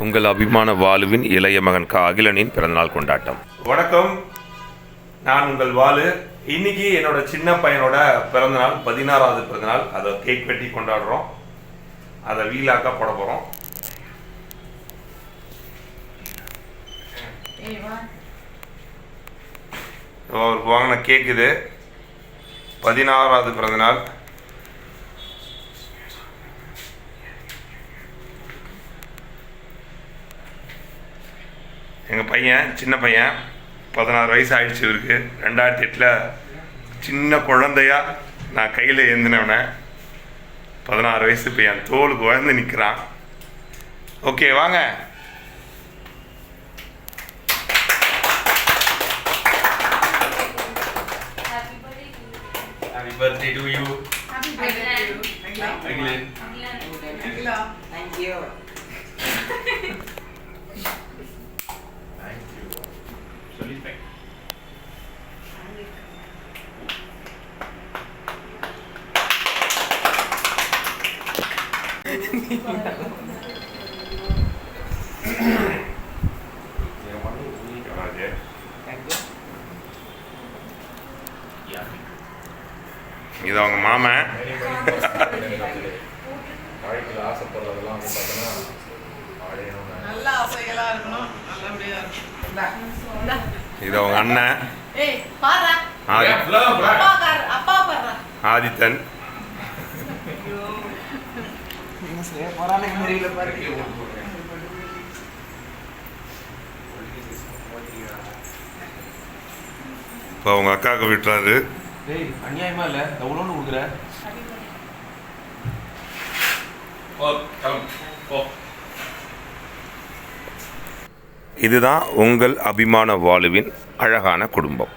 உங்கள் அபிமான வாலுவின் இளைய மகன் க அகிலனின் பிறந்தநாள் கொண்டாட்டம். வணக்கம். நான் உங்கள் வாலு. இன்னைக்கு என்னோட சின்ன பையனோட பிறந்தநாள் பதினாறாவது பிறந்தநாள். அதை கேக் வெட்டி கொண்டாடுறோம். அதை வீலாக்கா போட போகிறோம் அவருக்கு வாங்கின கேக் இது. பதினாறாவது பிறந்தநாள். எங்கள் பையன் சின்ன பையன் பதினாறு வயசு ஆயிடுச்சு இவருக்கு ரெண்டாயிரத்தி எட்டில் சின்ன குழந்தையா நான் கையில் ஏந்தினவனை பதினாறு வயசு பையன் தோலுக்கு உயர்ந்து நிற்கிறான் ஓகே வாங்க Happy birthday to you. Happy birthday to you. Agilan. Thank you. Thank இது அவங்க மாமன் வாழ்க்கையில் ஆசைப்படுறதெல்லாம் வந்து பார்த்தோன்னா அடையணும்னு நல்ல ஆசைகளா இருக்கணும். இது அவங்க அண்ணன். ஏய் இப்போ அவங்க அக்காவுக்கு விட்டுறாரு. டேய் அநியாயமா இல்ல? எவ்வளோன்னு கொடுக்குற. இதுதான் உங்கள் அபிமான வாலுவின் அழகான குடும்பம்.